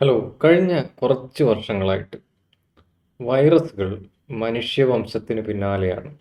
Hello കഴിഞ്ഞ കുറച്ച് വർഷങ്ങളായിട്ട് വൈറസുകൾ മനുഷ്യവംശത്തിന് പിന്നാലെയാണ്.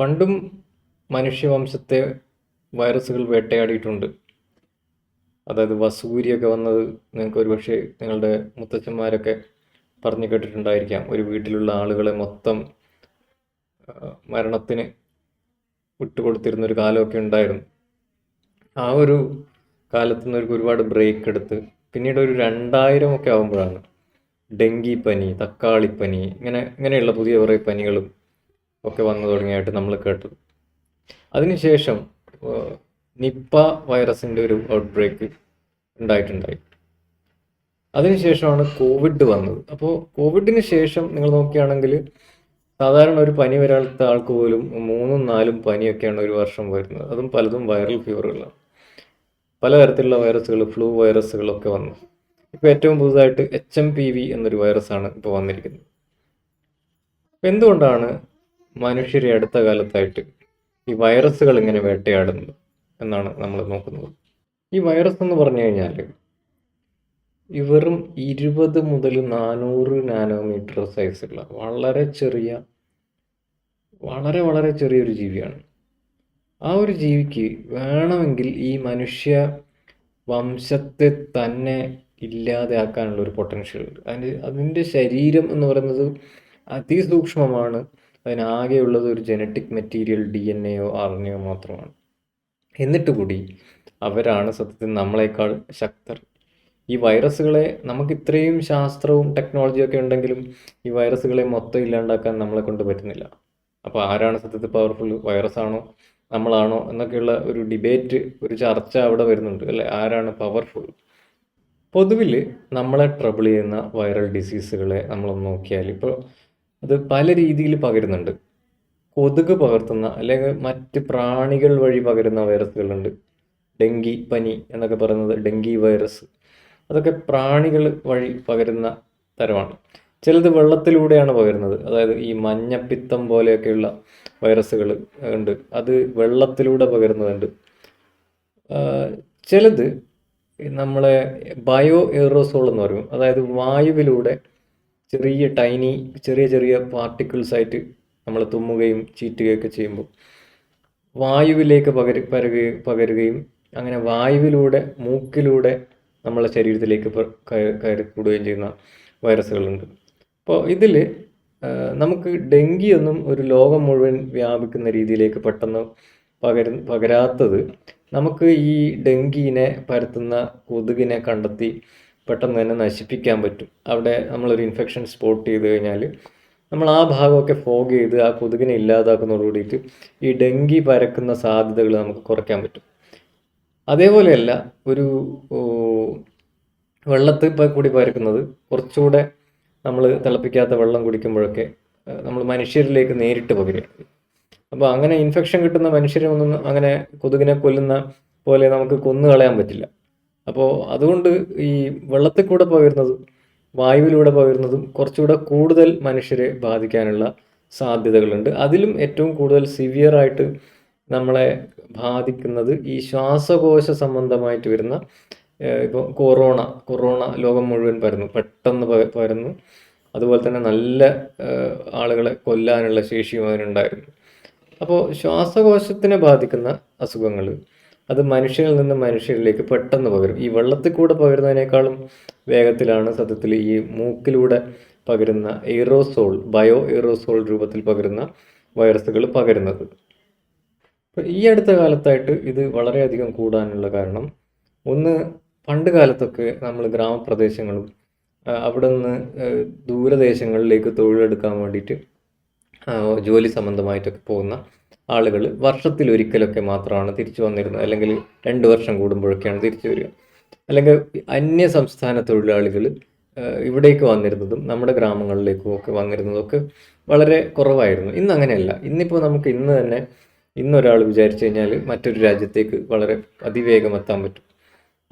പണ്ടും മനുഷ്യവംശത്തെ വൈറസുകൾ വേട്ടയാടിയിട്ടുണ്ട്. അതായത് വസൂരിയൊക്കെ വന്നത് നിങ്ങൾക്ക് ഒരുപക്ഷെ നിങ്ങളുടെ മുത്തച്ഛന്മാരൊക്കെ പറഞ്ഞു കേട്ടിട്ടുണ്ടായിരിക്കാം. ഒരു വീട്ടിലുള്ള ആളുകളെ മൊത്തം മരണത്തിന് വിട്ടുകൊടുത്തിരുന്നൊരു കാലമൊക്കെ ഉണ്ടായിരുന്നു. ആ ഒരു കാലത്ത് നിന്ന് ഒരു ഒരുപാട് ബ്രേക്ക് എടുത്ത് പിന്നീട് ഒരു രണ്ടായിരം ഒക്കെ ആകുമ്പോഴാണ് ഡെങ്കി പനി തക്കാളിപ്പനി ഇങ്ങനെ ഇങ്ങനെയുള്ള പുതിയ കുറേ പനികളും ഒക്കെ വന്നു തുടങ്ങിയായിട്ട് നമ്മൾ കേട്ടത്. അതിനുശേഷം നിപ്പ വൈറസിന്റെ ഒരു ഔട്ട് ബ്രേക്ക് ഉണ്ടായിട്ടുണ്ടായി അതിനുശേഷമാണ് കോവിഡ് വന്നത്. അപ്പോൾ കോവിഡിന് ശേഷം നിങ്ങൾ നോക്കുകയാണെങ്കിൽ സാധാരണ ഒരു പനി വരാത്ത ആൾക്ക് പോലും മൂന്നും നാലും പനിയൊക്കെയാണ് ഒരു വർഷം വരുന്നത്. അതും പലതും വൈറൽ ഫീവറുകളാണ് പലതരത്തിലുള്ള വൈറസുകൾ ഫ്ലൂ വൈറസുകളൊക്കെ വന്നു. ഇപ്പോൾ ഏറ്റവും പുതുതായിട്ട് എച്ച് എം പി വി എന്നൊരു വൈറസാണ് ഇപ്പോൾ വന്നിരിക്കുന്നത്. അപ്പം എന്തുകൊണ്ടാണ് മനുഷ്യരെ അടുത്ത കാലത്തായിട്ട് ഈ വൈറസുകൾ ഇങ്ങനെ വേട്ടയാടുന്നത് എന്നാണ് നമ്മൾ നോക്കുന്നത്? ഈ വൈറസ് എന്ന് പറഞ്ഞു കഴിഞ്ഞാൽ ഈ വെറും ഇരുപത് മുതൽ നാനൂറ് നാനോമീറ്റർ സൈസുള്ള വളരെ ചെറിയ വളരെ വളരെ ചെറിയൊരു ജീവിയാണ്. ആ ഒരു ജീവിക്ക് വേണമെങ്കിൽ ഈ മനുഷ്യ വംശത്തെ തന്നെ ഇല്ലാതെയാക്കാനുള്ള ഒരു പൊട്ടൻഷ്യൽ ഉണ്ട്. അതിന് അതിന്റെ ശരീരം എന്ന് പറയുന്നത് അതിസൂക്ഷ്മമാണ്. അതിനാകെയുള്ളത് ഒരു ജനറ്റിക് മെറ്റീരിയൽ ഡി എൻ എയോ ആർ എൻ എയോ മാത്രമാണ്. എന്നിട്ട് കൂടി അവരാണ് സത്യത്തിൽ നമ്മളെക്കാൾ ശക്തർ. ഈ വൈറസുകളെ നമുക്ക് ഇത്രയും ശാസ്ത്രവും ടെക്നോളജിയും ഒക്കെ ഉണ്ടെങ്കിലും ഈ വൈറസുകളെ മൊത്തം ഇല്ലാണ്ടാക്കാൻ നമ്മളെ കൊണ്ട് പറ്റുന്നില്ല. അപ്പോൾ ആരാണ് സത്യത്തിൽ പവർഫുൾ വൈറസ് ആണോ നമ്മളാണോ എന്നൊക്കെയുള്ള ഒരു ഡിബേറ്റ് ഒരു ചർച്ച അവിടെ വരുന്നുണ്ട് അല്ലെ? ആരാണ് പവർഫുൾ പൊതുവിൽ നമ്മളെ ട്രബിൾ ചെയ്യുന്ന വൈറൽ ഡിസീസുകളെ നമ്മളൊന്ന് നോക്കിയാൽ ഇപ്പോൾ അത് പല രീതിയിൽ പകരുന്നുണ്ട്. കൊതുക് പകർത്തുന്ന അല്ലെങ്കിൽ മറ്റ് പ്രാണികൾ വഴി പകരുന്ന വൈറസുകളുണ്ട്. ഡെങ്കി പനി എന്നൊക്കെ പറയുന്നത് ഡെങ്കി വൈറസ് അതൊക്കെ പ്രാണികൾ വഴി പകരുന്ന തരമാണ്. ചിലത് വെള്ളത്തിലൂടെയാണ് പകരുന്നത്. അതായത് ഈ മഞ്ഞപ്പിത്തം പോലെയൊക്കെയുള്ള വൈറസുകൾ ഉണ്ട്. അത് വെള്ളത്തിലൂടെ പകരുന്നതുണ്ട്. ചിലത് നമ്മളെ ബയോ എയറോസോൾ എന്ന് പറയും. അതായത് വായുവിലൂടെ ചെറിയ ടൈനി ചെറിയ ചെറിയ പാർട്ടിക്കിൾസ് ആയിട്ട് നമ്മൾ തുമ്മുകയും ചീറ്റുകയൊക്കെ ചെയ്യുമ്പോൾ വായുവിലേക്ക് പകരു പരുകയും പകരുകയും അങ്ങനെ വായുവിലൂടെ മൂക്കിലൂടെ നമ്മളെ ശരീരത്തിലേക്ക് കയറി കൂടുകയും ചെയ്യുന്ന വൈറസുകളുണ്ട്. അപ്പോൾ ഇതിൽ നമുക്ക് ഡെങ്കി ഒന്നും ഒരു ലോകം മുഴുവൻ വ്യാപിക്കുന്ന രീതിയിലേക്ക് പെട്ടെന്ന് പകരു പകരാത്തത് നമുക്ക് ഈ ഡെങ്കിനെ പരത്തുന്ന കൊതുകിനെ കണ്ടെത്തി പെട്ടെന്ന് തന്നെ നശിപ്പിക്കാൻ പറ്റും. അവിടെ നമ്മളൊരു ഇൻഫെക്ഷൻ സ്പോട്ട് ചെയ്ത് കഴിഞ്ഞാൽ നമ്മൾ ആ ഭാഗമൊക്കെ ഫോഗ് ചെയ്ത് ആ കൊതുകിനെ ഇല്ലാതാക്കുന്നതോട് കൂടിയിട്ട് ഈ ഡെങ്കി പരക്കുന്ന സാധ്യതകൾ നമുക്ക് കുറയ്ക്കാൻ പറ്റും. അതേപോലെയല്ല ഒരു വെള്ളത്തിൽ കൂടി പരക്കുന്നത് കുറച്ചുകൂടെ നമ്മൾ തിളപ്പിക്കാത്ത വെള്ളം കുടിക്കുമ്പോഴൊക്കെ നമ്മൾ മനുഷ്യരിലേക്ക് നേരിട്ട് പകരുകയാണ് അപ്പോൾ അങ്ങനെ ഇൻഫെക്ഷൻ കിട്ടുന്ന മനുഷ്യരൊന്നും അങ്ങനെ കൊതുകിനെ കൊല്ലുന്ന പോലെ നമുക്ക് കൊന്നു കളയാൻ പറ്റില്ല. അപ്പോൾ അതുകൊണ്ട് ഈ വെള്ളത്തിൽ കൂടെ പകരുന്നതും വായുവിലൂടെ പകരുന്നതും കുറച്ചുകൂടെ കൂടുതൽ മനുഷ്യരെ ബാധിക്കാനുള്ള സാധ്യതകളുണ്ട്. അതിലും ഏറ്റവും കൂടുതൽ സിവിയറായിട്ട് നമ്മളെ ബാധിക്കുന്നത് ഈ ശ്വാസകോശ സംബന്ധമായിട്ട് വരുന്ന ഇപ്പോൾ കൊറോണ കൊറോണ ലോകം മുഴുവൻ പരന്നു. പെട്ടെന്ന് പരന്നു. അതുപോലെ തന്നെ നല്ല ആളുകളെ കൊല്ലാനുള്ള ശേഷിയും അതിനുണ്ടായിരുന്നു. അപ്പോൾ ശ്വാസകോശത്തിനെ ബാധിക്കുന്ന അസുഖങ്ങൾ അത് മനുഷ്യരിൽ നിന്ന് മനുഷ്യരിലേക്ക് പെട്ടെന്ന് പകരും. ഈ വെള്ളത്തിൽ കൂടെ പകരുന്നതിനേക്കാളും വേഗത്തിലാണ് സത്യത്തിൽ ഈ മൂക്കിലൂടെ പകരുന്ന എയ്റോസോൾ ബയോ എയ്റോസോൾ രൂപത്തിൽ പകരുന്ന വൈറസുകൾ പകരുന്നത്. ഈ അടുത്ത കാലത്തായിട്ട് ഇത് വളരെയധികം കൂടാനുള്ള കാരണം ഒന്ന് പണ്ട് കാലത്തൊക്കെ നമ്മൾ ഗ്രാമപ്രദേശങ്ങളും അവിടെ നിന്ന് ദൂരദേശങ്ങളിലേക്ക് തൊഴിലെടുക്കാൻ വേണ്ടിയിട്ട് ജോലി സംബന്ധമായിട്ടൊക്കെ പോകുന്ന ആളുകൾ വർഷത്തിൽ ഒരിക്കലൊക്കെ മാത്രമാണ് തിരിച്ചു വന്നിരുന്നത്. അല്ലെങ്കിൽ രണ്ട് വർഷം കൂടുമ്പോഴൊക്കെയാണ് തിരിച്ചു വരിക. അല്ലെങ്കിൽ അന്യ സംസ്ഥാന തൊഴിലാളികൾ ഇവിടേക്ക് വന്നിരുന്നതും നമ്മുടെ ഗ്രാമങ്ങളിലേക്കും ഒക്കെ വന്നിരുന്നതും ഒക്കെ വളരെ കുറവായിരുന്നു. ഇന്ന് അങ്ങനെയല്ല. ഇന്നിപ്പോൾ നമുക്ക് ഇന്ന് തന്നെ ഇന്നൊരാൾ വിചാരിച്ചു കഴിഞ്ഞാൽ മറ്റൊരു രാജ്യത്തേക്ക് വളരെ അതിവേഗം എത്താൻ പറ്റും.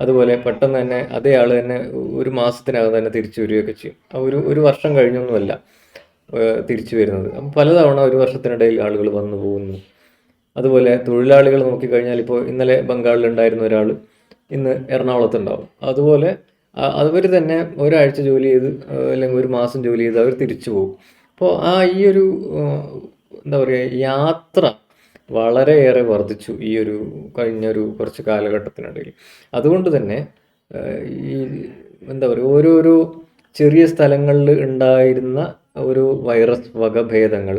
അതുപോലെ പെട്ടെന്ന് തന്നെ അതേ ആൾ തന്നെ ഒരു മാസത്തിനകം തന്നെ തിരിച്ചു വരികയൊക്കെ ചെയ്യും. ഒരു ഒരു വർഷം കഴിഞ്ഞൊന്നുമല്ല തിരിച്ചു വരുന്നത്. അപ്പം പലതവണ ഒരു വർഷത്തിനിടയിൽ ആളുകൾ വന്നു പോകുന്നു. അതുപോലെ തൊഴിലാളികൾ നോക്കിക്കഴിഞ്ഞാൽ ഇപ്പോൾ ഇന്നലെ ബംഗാളിൽ ഉണ്ടായിരുന്ന ഒരാൾ ഇന്ന് എറണാകുളത്ത് ഉണ്ടാവും. അതുപോലെ അവർ തന്നെ ഒരാഴ്ച ജോലി ചെയ്ത് അല്ലെങ്കിൽ ഒരു മാസം ജോലി ചെയ്ത് അവർ തിരിച്ചു പോകും. അപ്പോൾ ആ ഈ ഒരു എന്താ പറയുക യാത്ര വളരെയേറെ വർദ്ധിച്ചു ഈ ഒരു കഴിഞ്ഞ ഒരു കുറച്ച് കാലഘട്ടത്തിനിടയിൽ. അതുകൊണ്ട് തന്നെ ഈ എന്താ പറയുക ഓരോരോ ചെറിയ സ്ഥലങ്ങളിൽ ഉണ്ടായിരുന്ന ഒരു വൈറസ് വകഭേദങ്ങൾ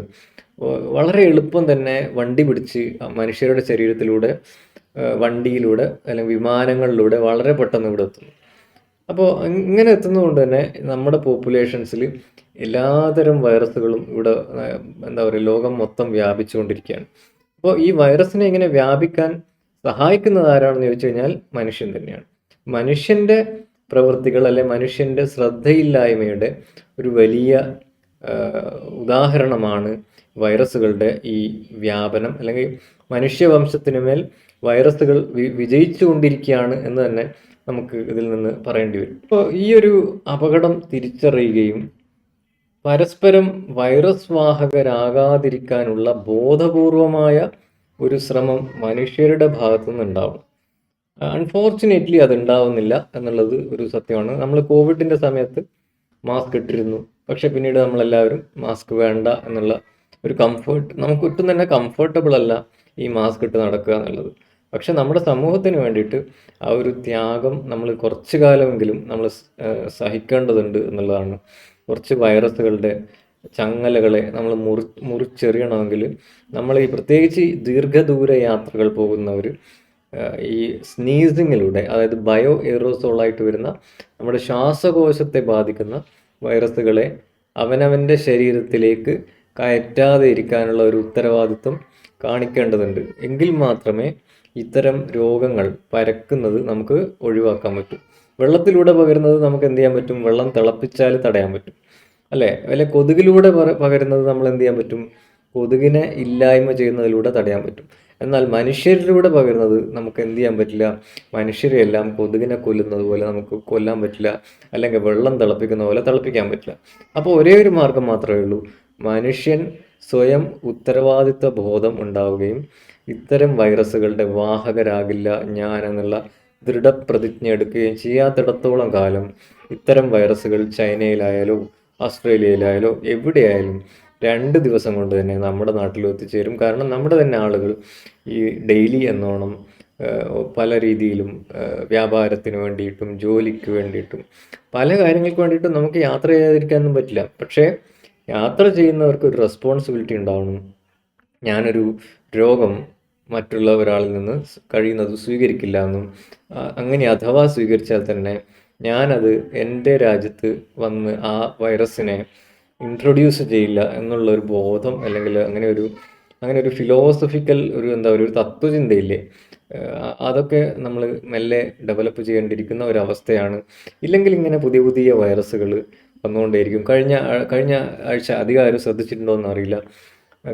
വളരെ എളുപ്പം തന്നെ വണ്ടി പിടിച്ച് മനുഷ്യരുടെ ശരീരത്തിലൂടെ വണ്ടിയിലൂടെ അല്ലെങ്കിൽ വിമാനങ്ങളിലൂടെ വളരെ പെട്ടെന്ന് ഇവിടെ എത്തുന്നു. അപ്പോൾ ഇങ്ങനെ എത്തുന്നതുകൊണ്ട് തന്നെ നമ്മുടെ പോപ്പുലേഷൻസിൽ എല്ലാതരം വൈറസുകളും ഇവിടെ എന്താ പറയുക ലോകം മൊത്തം വ്യാപിച്ചുകൊണ്ടിരിക്കുകയാണ്. അപ്പോൾ ഈ വൈറസിനെ ഇങ്ങനെ വ്യാപിക്കാൻ സഹായിക്കുന്നത് ആരാണെന്ന് ചോദിച്ചു കഴിഞ്ഞാൽ മനുഷ്യൻ തന്നെയാണ്. മനുഷ്യന്റെ പ്രവൃത്തികൾ അല്ലെ മനുഷ്യന്റെ ശ്രദ്ധയില്ലായ്മയുടെ ഒരു വലിയ ഉദാഹരണമാണ് വൈറസുകളുടെ ഈ വ്യാപനം. അല്ലെങ്കിൽ മനുഷ്യവംശത്തിനുമേൽ മേൽ വൈറസുകൾ വിജയിച്ചുകൊണ്ടിരിക്കുകയാണ് എന്ന് തന്നെ നമുക്ക് ഇതിൽ നിന്ന് പറയേണ്ടി വരും. അപ്പോൾ ഈ ഒരു അപകടം തിരിച്ചറിയുകയും പരസ്പരം വൈറസ് വാഹകരാകാതിരിക്കാനുള്ള ബോധപൂർവമായ ഒരു ശ്രമം മനുഷ്യരുടെ ഭാഗത്തു നിന്നുണ്ടാവും അൺഫോർച്ചുനേറ്റ്ലി അതുണ്ടാവുന്നില്ല എന്നുള്ളത് ഒരു സത്യമാണ്. നമ്മൾ കോവിഡിന്റെ സമയത്ത് മാസ്ക് ഇട്ടിരുന്നു. പക്ഷെ പിന്നീട് നമ്മളെല്ലാവരും മാസ്ക് വേണ്ട എന്നുള്ള ഒരു കംഫർട്ട് നമുക്ക് ഒട്ടും തന്നെ കംഫർട്ടബിൾ അല്ല ഈ മാസ്ക് ഇട്ട് നടക്കുക എന്നുള്ളത്. പക്ഷെ നമ്മുടെ സമൂഹത്തിന് വേണ്ടിയിട്ട് ആ ഒരു ത്യാഗം നമ്മൾ കുറച്ചു കാലമെങ്കിലും നമ്മൾ സഹിക്കേണ്ടതുണ്ട് എന്നുള്ളതാണ് കുറച്ച് വൈറസുകളുടെ ചങ്ങലകളെ നമ്മൾ മുറി മുറിച്ചെറിയണമെങ്കിൽ നമ്മൾ ഈ പ്രത്യേകിച്ച് ദീർഘദൂര യാത്രകൾ പോകുന്നവർ ഈ സ്നീസിങ്ങിലൂടെ അതായത് ബയോ എയറോസോളായിട്ട് വരുന്ന നമ്മുടെ ശ്വാസകോശത്തെ ബാധിക്കുന്ന വൈറസുകളെ അവനവന്റെ ശരീരത്തിലേക്ക് കയറ്റാതെ ഇരിക്കാനുള്ള ഒരു ഉത്തരവാദിത്വം കാണിക്കേണ്ടതുണ്ട്. എങ്കിൽ മാത്രമേ ഇത്തരം രോഗങ്ങൾ പരക്കുന്നത് നമുക്ക് ഒഴിവാക്കാൻ പറ്റും. വെള്ളത്തിലൂടെ പകരുന്നത് നമുക്ക് എന്ത് ചെയ്യാൻ പറ്റും? വെള്ളം തിളപ്പിച്ചാൽ തടയാൻ പറ്റും. അല്ലേ? അല്ലെ? കൊതുകിലൂടെ പകരുന്നത് നമ്മൾ എന്ത് ചെയ്യാൻ പറ്റും? കൊതുകിനെ ഇല്ലായ്മ ചെയ്യുന്നതിലൂടെ തടയാൻ പറ്റും. എന്നാൽ മനുഷ്യരിലൂടെ പകരുന്നത് നമുക്ക് എന്ത് ചെയ്യാൻ പറ്റില്ല? മനുഷ്യരെ എല്ലാം കൊതുകിനെ കൊല്ലുന്നത് പോലെ നമുക്ക് കൊല്ലാൻ പറ്റില്ല. അല്ലെങ്കിൽ വെള്ളം തിളപ്പിക്കുന്ന പോലെ തിളപ്പിക്കാൻ പറ്റില്ല. അപ്പോൾ ഒരേ ഒരു മാർഗം മാത്രമേ ഉള്ളൂ. മനുഷ്യൻ സ്വയം ഉത്തരവാദിത്വ ബോധം ഉണ്ടാവുകയും ഇത്തരം വൈറസുകളുടെ വാഹകരാകില്ല ഞാൻ എന്നുള്ള ദൃഢപ്രതിജ്ഞ എടുക്കുകയും ചെയ്യാത്തിടത്തോളം കാലം ഇത്തരം വൈറസുകൾ ചൈനയിലായാലോ ഓസ്ട്രേലിയയിലായാലോ എവിടെയായാലും രണ്ട് ദിവസം കൊണ്ട് തന്നെ നമ്മുടെ നാട്ടിൽ എത്തിച്ചേരും. കാരണം നമ്മുടെ തന്നെ ആളുകൾ ഈ ഡെയിലി എന്നോണം പല രീതിയിലും വ്യാപാരത്തിന് വേണ്ടിയിട്ടും ജോലിക്ക് വേണ്ടിയിട്ടും പല കാര്യങ്ങൾക്ക് വേണ്ടിയിട്ടും നമുക്ക് യാത്ര ചെയ്യാതിരിക്കാനൊന്നും പറ്റില്ല. പക്ഷേ യാത്ര ചെയ്യുന്നവർക്ക് ഒരു റെസ്പോൺസിബിലിറ്റി ഉണ്ടാവണം. ഞാനൊരു രോഗം മറ്റുള്ള ഒരാളിൽ നിന്ന് കഴിയുന്നത് സ്വീകരിക്കില്ല എന്നും അങ്ങനെ അഥവാ സ്വീകരിച്ചാൽ തന്നെ ഞാനത് എന്റെ രാജ്യത്ത് വന്ന് ആ വൈറസിനെ ഇൻട്രൊഡ്യൂസ് ചെയ്യില്ല എന്നുള്ള ഒരു ബോധം അല്ലെങ്കിൽ അങ്ങനെ ഒരു അങ്ങനെ ഒരു ഫിലോസഫിക്കൽ ഒരു എന്താ ഒരു തത്വചിന്തയില്ലേ അതൊക്കെ നമ്മൾ മെല്ലെ ഡെവലപ്പ് ചെയ്യേണ്ടിയിരിക്കുന്ന ഒരു അവസ്ഥയാണ്. ഇല്ലെങ്കിൽ ഇങ്ങനെ പുതിയ പുതിയ വൈറസുകൾ വന്നുകൊണ്ടേയിരിക്കും. കഴിഞ്ഞ കഴിഞ്ഞ ആഴ്ച അധികം ആരും ശ്രദ്ധിച്ചിട്ടുണ്ടോ എന്നറിയില്ല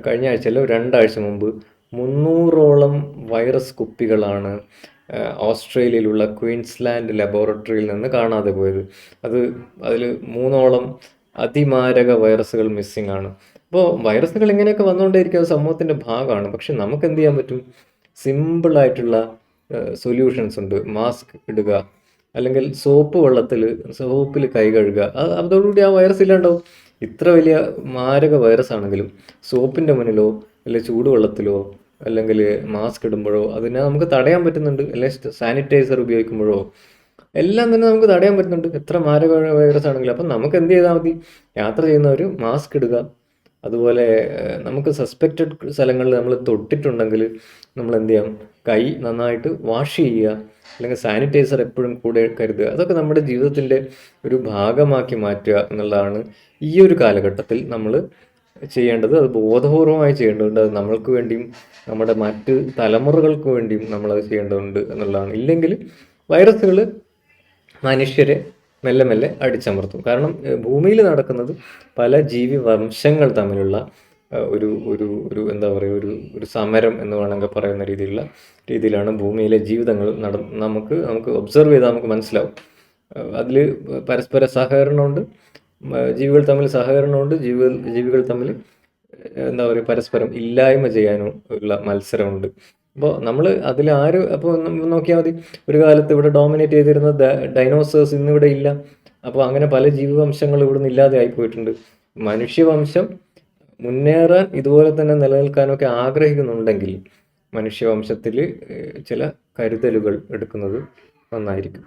കഴിഞ്ഞ ആഴ്ചയല്ല രണ്ടാഴ്ച മുമ്പ് മുന്നൂറോളം വൈറസ് കുപ്പികളാണ് ഓസ്ട്രേലിയയിലുള്ള ക്വീൻസ്ലാൻഡ് ലബോറട്ടറിയിൽ നിന്ന് കാണാതെ പോയത്. അത് അതിൽ മൂന്നോളം അതിമാരക വൈറസുകൾ മിസ്സിംഗ് ആണ്. അപ്പോൾ വൈറസുകൾ ഇങ്ങനെയൊക്കെ വന്നുകൊണ്ടേയിരിക്കും സമൂഹത്തിന്റെ ഭാഗമാണ്. പക്ഷെ നമുക്ക് എന്ത് ചെയ്യാൻ പറ്റും? സിമ്പിളായിട്ടുള്ള സൊല്യൂഷൻസ് ഉണ്ട്. മാസ്ക് ഇടുക അല്ലെങ്കിൽ സോപ്പ് വെള്ളത്തിൽ സോപ്പിൽ കൈ കഴുകുക. അതോടുകൂടി ആ വൈറസ് ഇല്ലാണ്ടാവും. ഇത്ര വലിയ മാരക വൈറസ് ആണെങ്കിലും സോപ്പിന്റെ മുന്നിലോ അല്ലെങ്കിൽ ചൂടുവെള്ളത്തിലോ അല്ലെങ്കിൽ മാസ്ക് ഇടുമ്പോഴോ അതിനെ നമുക്ക് തടയാൻ പറ്റുന്നുണ്ട്. അല്ലെങ്കിൽ സാനിറ്റൈസർ ഉപയോഗിക്കുമ്പോഴോ എല്ലാം തന്നെ നമുക്ക് തടയാൻ പറ്റുന്നുണ്ട്. എത്ര മാരക വൈറസ് ആണെങ്കിലും. അപ്പം നമുക്ക് എന്ത് ചെയ്താൽ മതി? യാത്ര ചെയ്യുന്നവർ മാസ്ക് ഇടുക. അതുപോലെ നമുക്ക് സസ്പെക്റ്റഡ് സ്ഥലങ്ങളിൽ നമ്മൾ തൊട്ടിട്ടുണ്ടെങ്കിൽ നമ്മൾ എന്ത് ചെയ്യാം? കൈ നന്നായിട്ട് വാഷ് ചെയ്യുക. അല്ലെങ്കിൽ സാനിറ്റൈസർ എപ്പോഴും കൂടെ കരുതുക. അതൊക്കെ നമ്മുടെ ജീവിതത്തിന്റെ ഒരു ഭാഗമാക്കി മാറ്റുക എന്നുള്ളതാണ് ഈ ഒരു കാലഘട്ടത്തിൽ നമ്മൾ ചെയ്യേണ്ടത് അത് ബോധപൂർവമായി ചെയ്യേണ്ടതുണ്ട്. അത് നമ്മൾക്ക് വേണ്ടിയും നമ്മുടെ മറ്റ് തലമുറകൾക്ക് വേണ്ടിയും നമ്മളത് ചെയ്യേണ്ടതുണ്ട് എന്നുള്ളതാണ്. ഇല്ലെങ്കിൽ വൈറസുകൾ മനുഷ്യരെ മെല്ലെ മെല്ലെ അടിച്ചമർത്തും. കാരണം ഭൂമിയിൽ നടക്കുന്നത് പല ജീവി വംശങ്ങൾ തമ്മിലുള്ള ഒരു ഒരു ഒരു എന്താ പറയുക ഒരു ഒരു സമരം എന്ന് വേണമെങ്കിൽ പറയുന്ന രീതിയിലുള്ള രീതിയിലാണ് ഭൂമിയിലെ ജീവിതങ്ങൾ നട നമുക്ക് നമുക്ക് ഒബ്സർവ് ചെയ്താൽ നമുക്ക് മനസ്സിലാവും. അതിൽ പരസ്പര സഹകരണമുണ്ട്. ജീവികൾ തമ്മിൽ സഹകരണമുണ്ട്. ജീവികൾ ജീവികൾ തമ്മിൽ എന്താ പറയുക പരസ്പരം ഇല്ലായ്മ ചെയ്യാനും ഉള്ള മത്സരമുണ്ട്. അപ്പോൾ നമ്മൾ അതിൽ ആര് അപ്പോൾ നോക്കിയാൽ മതി. ഒരു കാലത്ത് ഇവിടെ ഡോമിനേറ്റ് ചെയ്തിരുന്ന ഡൈനോസേഴ്സ് ഇന്നിവിടെ ഇല്ല. അപ്പോൾ അങ്ങനെ പല ജീവിവംശങ്ങൾ ഇവിടുന്ന് ഇല്ലാതെ ആയിപ്പോയിട്ടുണ്ട്. മനുഷ്യവംശം മുന്നേറാൻ ഇതുപോലെ തന്നെ നിലനിൽക്കാനൊക്കെ ആഗ്രഹിക്കുന്നുണ്ടെങ്കിൽ മനുഷ്യവംശത്തിൽ ചില കരുതലുകൾ എടുക്കുന്നത് നന്നായിരിക്കും.